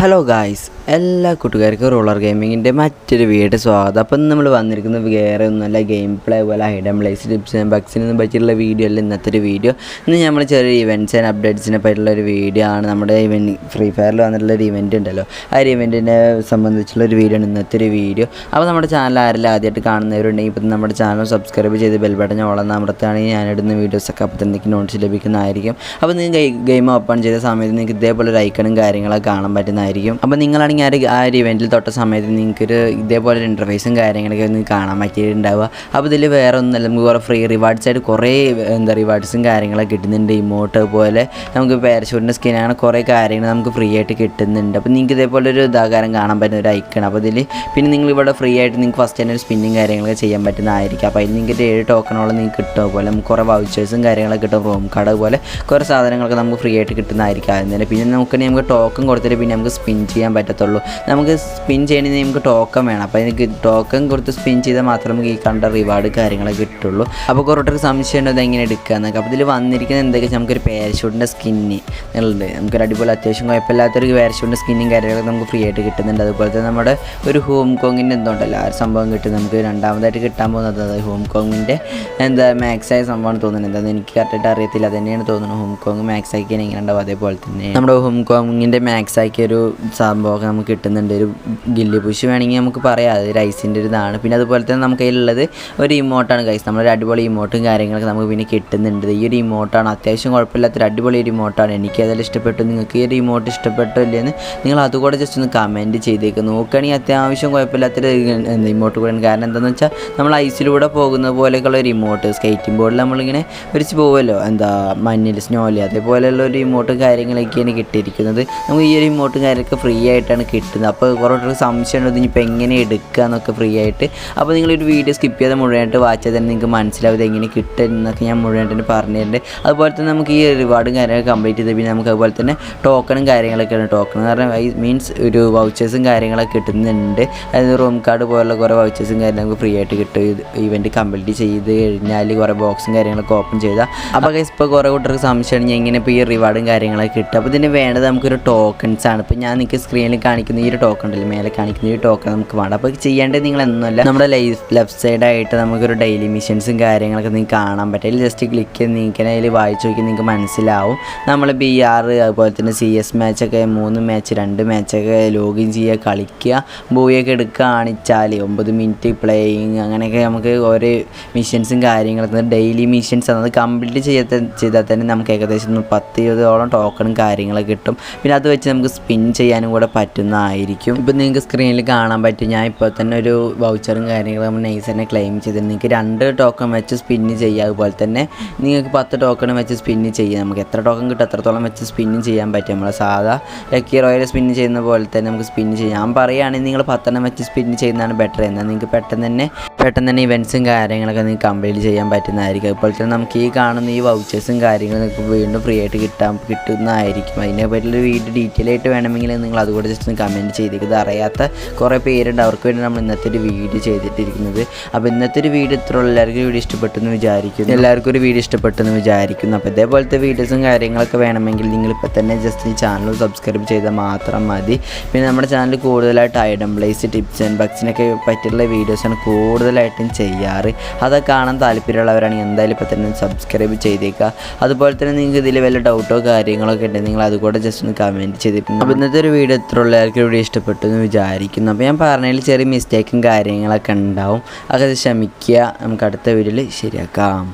Hello guys എല്ലാ കൂട്ടുകാർക്കും roller ഗെയിമിങ്ങിന്റെ മറ്റൊരു വീഡിയോ സ്വാഗതം. അപ്പം നമ്മൾ വന്നിരിക്കുന്നത് വേറെ ഒന്നുമല്ല ഗെയിം പ്ലേ പോലെ hide and place tips and ബക്സിനെ പറ്റിയുള്ള വീഡിയോ അല്ല ഇന്നത്തെ ഒരു വീഡിയോ ഇന്ന് നമ്മൾ ചെറിയ ഇവന്റ്സ് ആൻഡ് അപ്ഡേറ്റ്സിനെ പറ്റിയുള്ള ഒരു വീഡിയോ ആണ്. നമ്മുടെ ഇവന്റ് ഫ്രീ ഫയറിൽ വന്നിട്ടുള്ള ഒരു ഇവന്റ് ഉണ്ടല്ലോ. ആ ഒരു ഇവന്റിനെ സംബന്ധിച്ചുള്ള ഒരു വീഡിയോ ആണ് ഇന്നത്തെ ഒരു വീഡിയോ അപ്പോൾ നമ്മുടെ ചാനൽ ആരെല്ലാം ആദ്യമായിട്ട് കാണുന്നവരുണ്ടെങ്കിൽ ഇപ്പം നമ്മുടെ ചാനൽ സബ്സ്ക്രൈബ് ചെയ്ത് ബെൽ ബട്ടൺ ഓളം അമർത്തുകയാണെങ്കിൽ ഞാനിടുന്ന വീഡിയോസൊക്കെ അപ്പോൾ തന്നെ നോട്ട്സ് ലഭിക്കുന്നതായിരിക്കും. അപ്പോൾ നിങ്ങൾ ഗെയിം ഓപ്പൺ ചെയ്ത സമയത്ത് നിങ്ങൾക്ക് ഇതേപോലെ ഒരു ഐക്കണും കാര്യങ്ങളൊക്കെ കാണാൻ പറ്റുന്നതായിരിക്കും അപ്പോൾ നിങ്ങളാണെങ്കിൽ ആ ഒരു ആ ഒരു ഇവന്റിൽ തൊട്ട സമയത്ത് നിങ്ങൾക്കൊരു ഇതേപോലെ ഇന്റർഫേസും കാര്യങ്ങളൊക്കെ ഒന്ന് കാണാൻ പറ്റിയിട്ടുണ്ടാവുക. അപ്പോൾ ഇതിൽ വേറെ ഒന്നുമല്ല നമുക്ക് കുറേ ഫ്രീ റിവാർഡ്സ് ആയിട്ട് കുറേ എന്താ റിവാർഡ്സും കാര്യങ്ങളൊക്കെ കിട്ടുന്നുണ്ട്. ഇമോട്ട് പോലെ നമുക്ക് പാരഷൂട്ടിന്റെ സ്കിൻ അങ്ങനെ കുറേ കാര്യങ്ങൾ നമുക്ക് ഫ്രീ ആയിട്ട് കിട്ടുന്നുണ്ട്. അപ്പോൾ നിങ്ങൾക്ക് ഇതേപോലെ ഒരു ഇതാകാരം കാണാൻ പറ്റുന്ന ഒരു ഐക്കൺ അപ്പോൾ ഇതിൽ പിന്നെ നിങ്ങൾ ഇവിടെ ഫ്രീ ആയിട്ട് നിങ്ങൾക്ക് ഫസ്റ്റ് തന്നെ ഒരു സ്പിന്നും കാര്യങ്ങളൊക്കെ ചെയ്യാൻ പറ്റുന്നതായിരിക്കും. അപ്പോൾ അതിൽ നിങ്ങൾക്ക് ഏഴ് ടോക്കണോളം നിങ്ങൾക്ക് കിട്ടുക പോലെ നമുക്ക് കുറേ വൗച്ചേഴ്സും കാര്യങ്ങളൊക്കെ കിട്ടും. റൂം കാർഡ് പോലെ കുറേ സാധനങ്ങളൊക്കെ നമുക്ക് ഫ്രീ ആയിട്ട് കിട്ടുന്നതായിരിക്കും തന്നെ. പിന്നെ നമുക്ക് നമുക്ക് ടോക്കൺ കൊടുത്തിട്ട് പിന്നെ നമുക്ക് സ്പിൻ ചെയ്യാൻ പറ്റത്തുള്ളൂ. നമുക്ക് സ്പിൻ ചെയ്യണമെങ്കിൽ നമുക്ക് ടോക്കൺ വേണം. അപ്പോൾ എനിക്ക് ടോക്കൺ കൊടുത്ത് സ്പിൻ ചെയ്താൽ മാത്രമേ നമുക്ക് ഈ കണ്ട റിവാർഡ് കാര്യങ്ങളൊക്കെ കിട്ടുള്ളൂ. അപ്പോൾ കുറേ സംശയം ഉണ്ട് എങ്ങനെ എടുക്കുക എന്നൊക്കെ. അപ്പോൾ ഇതിൽ വന്നിരിക്കുന്നത് എന്തൊക്കെ? വെച്ചാൽ നമുക്കൊരു പാരഷൂട്ടിന്റെ സ്കിന്ന് ഉണ്ട് നമുക്കൊരു അടിപൊളി അത്യാവശ്യം കുഴപ്പമില്ലാത്തൊരു പാരഷൂട്ടിന്റെ സ്കിന്നും കാര്യങ്ങളൊക്കെ നമുക്ക് ഫ്രീ ആയിട്ട് കിട്ടുന്നുണ്ട്. അതുപോലെ തന്നെ നമ്മുടെ ഒരു ഹോം കോങ്ങിന്റെ എന്തുണ്ടല്ലോ? ആ ഒരു സംഭവം കിട്ടും. നമുക്ക് രണ്ടാമതായിട്ട് കിട്ടാൻ പോകുന്നത് അതായത് ഹോം കോങ്ങിന്റെ എന്താ മാക്സ് ആയ സംഭവമാണ് തോന്നുന്നത്. എന്താണെന്ന് എനിക്ക് കറക്റ്റായിട്ട് അറിയത്തില്ല. അത് തന്നെയാണ് തോന്നുന്നത്. ഹോം കോങ് മാക്സ് ആക്കിയാൽ എങ്ങനെ ഉണ്ടാവും? അതേപോലെ തന്നെ. നമ്മുടെ ഹോം കോങ്ങിന്റെ മാക്സ് ആക്കിയ ഒരു സംഭവമൊക്കെ നമുക്ക് കിട്ടുന്നുണ്ട്. ഒരു ഗില്ലി പുഷ് വേണമെങ്കിൽ നമുക്ക് പറയാം. അത് റൈസിന്റെ ഒരു ഇതാണ്. പിന്നെ അതുപോലെ തന്നെ നമുക്ക് കയ്യിലുള്ളത് ഒരു ഇമോട്ടാണ് കൈസ് നമ്മളൊരു അടിപൊളി ഇമോട്ടും കാര്യങ്ങളൊക്കെ നമുക്ക് പിന്നെ കിട്ടുന്നുണ്ട്. ഈ ഒരു ഇമോട്ടാണ് അത്യാവശ്യം കുഴപ്പമില്ലാത്തൊരു അടിപൊളി ഒരു ഇമോട്ടാണ് എനിക്ക് അതെല്ലാം ഇഷ്ടപ്പെട്ടു. നിങ്ങൾക്ക് ഈ ഒരു ഇമോട്ട് ഇഷ്ടപ്പെട്ടോ ഇല്ലെന്ന് നിങ്ങൾ അതുകൂടെ ജസ്റ്റ് ഒന്ന് കമന്റ് ചെയ്തേക്ക്. നോക്കുകയാണെങ്കിൽ അത്യാവശ്യം കുഴപ്പമില്ലാത്തൊരു ഇമോട്ട് കൂടെയാണ്. കാരണം എന്താണെന്ന് വെച്ചാൽ നമ്മൾ ഐസിലൂടെ പോകുന്ന പോലെയൊക്കെയുള്ള ഒരു ഇമോട്ട് സ്കേറ്റിംഗ് ബോർഡിൽ നമ്മളിങ്ങനെ ഒരിച്ച് പോകുമല്ലോ എന്താ മഞ്ഞിൽ സ്നോയിൽ അതേപോലെയുള്ള ഒരു ഇമോട്ടും കാര്യങ്ങളൊക്കെയാണ് കിട്ടിയിരിക്കുന്നത്. നമുക്ക് ഈ ഒരു ഇമോട്ടും കാര്യമൊക്കെ ഫ്രീ ആയിട്ടാണ് കിട്ടുന്നത്. അപ്പോൾ കുറേ സംശയം ഉണ്ട് ഇനിയിപ്പോൾ എങ്ങനെ എടുക്കുക എന്നൊക്കെ ഫ്രീ ആയിട്ട്. അപ്പോൾ നിങ്ങളൊരു വീഡിയോ സ്കിപ്പ് ചെയ്യാതെ മുഴുവനായിട്ട് വാച്ച് ചെയ്താൽ നിങ്ങൾക്ക് മനസ്സിലാവും എങ്ങനെ കിട്ടും എന്നൊക്കെ ഞാൻ മുഴുവനായിട്ട് പറഞ്ഞിട്ടുണ്ട്. അതുപോലെ തന്നെ നമുക്ക് ഈ റിവാർഡും കാര്യങ്ങളൊക്കെ കംപ്ലീറ്റ് ചെയ്ത് പിന്നെ നമുക്ക് അതുപോലെ തന്നെ ടോക്കണും കാര്യങ്ങളൊക്കെയാണ്. ടോക്കൺ എന്ന് പറഞ്ഞാൽ മീൻസ് ഒരു വൗച്ചേഴ്സും കാര്യങ്ങളൊക്കെ കിട്ടുന്നുണ്ട്. അതായത് റൂം കാർഡ് പോലുള്ള കുറേ വൗച്ചേഴ്സും കാര്യങ്ങളും നമുക്ക് ഫ്രീ ആയിട്ട് കിട്ടും. ഇവന്റ് കംപ്ലീറ്റ് ചെയ്ത് കഴിഞ്ഞാൽ കുറേ ബോക്സും കാര്യങ്ങളൊക്കെ ഓപ്പൺ ചെയ്താൽ അപ്പോൾ ഇപ്പോൾ കുറേ കൂട്ടർക്ക് സംശയമാണ് എങ്ങനെ ഇപ്പോൾ ഈ റിവാർഡും കാര്യങ്ങളൊക്കെ കിട്ടും അപ്പോൾ ഇതിന് വേണ്ടത് നമുക്കൊരു ടോക്കൺസ് ആണ്. ഇപ്പോൾ ഞാൻ നിങ്ങൾക്ക് സ്ക്രീനിൽ കാണിക്കുന്ന ഈ ഒരു ടോക്കൺ ഉണ്ടല്ലോ മേലെ കാണിക്കുന്ന ഈ ടോക്കൺ നമുക്ക് വേണം. അപ്പോൾ ചെയ്യേണ്ടത് നിങ്ങൾ എന്നല്ല നമ്മുടെ ലൈഫ് ലെഫ്റ്റ് സൈഡായിട്ട് നമുക്കൊരു ഡെയിലി മിഷൻസും കാര്യങ്ങളൊക്കെ നിങ്ങൾക്ക് കാണാൻ പറ്റും. ജസ്റ്റ് ക്ലിക്ക് ചെയ്ത് നിങ്ങൾക്ക് അതിൽ വായിച്ച് നോക്കി നിങ്ങൾക്ക് മനസ്സിലാവും. നമ്മൾ ബി ആർ അതുപോലെ തന്നെ സി എസ് മാച്ചൊക്കെ മൂന്ന് മാച്ച് രണ്ട് മാച്ചൊക്കെ ലോഗിൻ ചെയ്യുക കളിക്കുക ബോയൊക്കെ എടുക്കുക കാണിച്ചാൽ ഒമ്പത് മിനിറ്റ് പ്ലേയിങ് അങ്ങനെയൊക്കെ നമുക്ക് ഓരോ മിഷൻസും കാര്യങ്ങളൊക്കെ ഡെയിലി മിഷൻസ് അത് കംപ്ലീറ്റ് ചെയ്ത ചെയ്താൽ തന്നെ നമുക്ക് ഏകദേശം പത്ത് ഇരുപതോളം ടോക്കണും കാര്യങ്ങളൊക്കെ കിട്ടും. പിന്നെ അത് വെച്ച് നമുക്ക് സ്പിൻ ചെയ്യാനും കൂടെ പറ്റുന്നതായിരിക്കും. ഇപ്പം നിങ്ങൾക്ക് സ്ക്രീനിൽ കാണാൻ പറ്റും. ഞാൻ ഇപ്പോൾ തന്നെ ഒരു വൗച്ചറും കാര്യങ്ങളും നൈസ് തന്നെ ക്ലെയിം ചെയ്തിട്ടുണ്ട്. നിങ്ങൾക്ക് രണ്ട് ടോക്കൺ വെച്ച് സ്പിന്ന് ചെയ്യുക അതുപോലെ തന്നെ നിങ്ങൾക്ക് പത്ത് ടോക്കൺ വെച്ച് സ്പിന്ന് ചെയ്യാം. നമുക്ക് എത്ര ടോക്കൺ കിട്ടും എത്രത്തോളം വെച്ച് സ്പിന്ന് ചെയ്യാൻ പറ്റും. നമ്മളെ സാധാ ലക്കി റോയൽ സ്പിന്ന് ചെയ്യുന്ന പോലെ തന്നെ നമുക്ക് സ്പിന്ന് ചെയ്യാം. ഞാൻ പറയുകയാണെങ്കിൽ നിങ്ങൾ പത്തെണ്ണം വെച്ച് സ്പിന്ന് ചെയ്യുന്നതാണ് ബെറ്റർ എന്നാൽ നിങ്ങൾക്ക് പെട്ടെന്ന് തന്നെ പെട്ടെന്ന് തന്നെ ഇവന്റ്സും കാര്യങ്ങളൊക്കെ നിങ്ങൾക്ക് കംപ്ലീറ്റ് ചെയ്യാൻ പറ്റുന്നതായിരിക്കും. അതുപോലെ തന്നെ നമുക്ക് ഈ കാണുന്ന ഈ വൗച്ചേഴ്സും കാര്യങ്ങളും നിങ്ങൾക്ക് വീണ്ടും ഫ്രീ ആയിട്ട് കിട്ടാൻ കിട്ടുന്നതായിരിക്കും. അതിനെ പറ്റിയുള്ള വീട് ഡീറ്റെയിൽ ആയിട്ട് വേണമെങ്കിൽ നിങ്ങൾ അതുകൂടെ ജസ്റ്റ് ഒന്ന് കമന്റ് ചെയ്തിരിക്കുന്നത് അറിയാത്ത കുറേ പേരുണ്ട്. അവർക്ക് വേണ്ടി നമ്മൾ ഇന്നത്തെ ഒരു വീഡിയോ ചെയ്തിട്ടിരിക്കുന്നത്. അപ്പോൾ ഇന്നത്തെ ഒരു വീഡിയോ ഇത്ര എല്ലാവർക്കും വീഡിയോ ഇഷ്ടപ്പെട്ടെന്ന് വിചാരിക്കുന്നു. എല്ലാവർക്കും ഒരു വീഡിയോ ഇഷ്ടപ്പെട്ടെന്ന് വിചാരിക്കുന്നു. അപ്പോൾ ഇതേപോലത്തെ വീഡിയോസും കാര്യങ്ങളൊക്കെ വേണമെങ്കിൽ നിങ്ങൾ ഇപ്പോൾ തന്നെ ജസ്റ്റ് ഈ ചാനൽ സബ്സ്ക്രൈബ് ചെയ്താൽ മാത്രം മതി. പിന്നെ നമ്മുടെ ചാനൽ കൂടുതലായിട്ട് ഐഡം പ്ലേസ് ടിപ്സ് ആൻഡ് ബക്സിനൊക്കെ പറ്റിയുള്ള വീഡിയോസാണ് കൂടുതലായിട്ടും ചെയ്യാറ്. അതൊക്കെ കാണാൻ താല്പര്യമുള്ളവരാണെങ്കിൽ എന്തായാലും ഇപ്പോൾ തന്നെ സബ്സ്ക്രൈബ് ചെയ്തേക്കുക. അതുപോലെ തന്നെ നിങ്ങൾക്ക് ഇതിൽ വല്ല ഡൗട്ടോ കാര്യങ്ങളൊക്കെ ഉണ്ടെങ്കിൽ നിങ്ങൾ അതുകൂടെ ജസ്റ്റ് ഒന്ന് കമന്റ് ചെയ്തിട്ടുണ്ട്. അപ്പോൾ ഇന്നത്തെ ഒരു വീഡിയോ എത്ര ഉള്ളവർക്ക് വീഡിയോ ഇഷ്ടപ്പെട്ടു എന്ന് വിചാരിക്കുന്നു. അപ്പോൾ ഞാൻ പറഞ്ഞതിൽ ചെറിയ മിസ്റ്റേക്കും കാര്യങ്ങളൊക്കെ ഉണ്ടാവും. അതൊക്കെ ക്ഷമിക്കുക നമുക്ക് അടുത്ത വീഡിയോയിൽ ശരിയാക്കാം.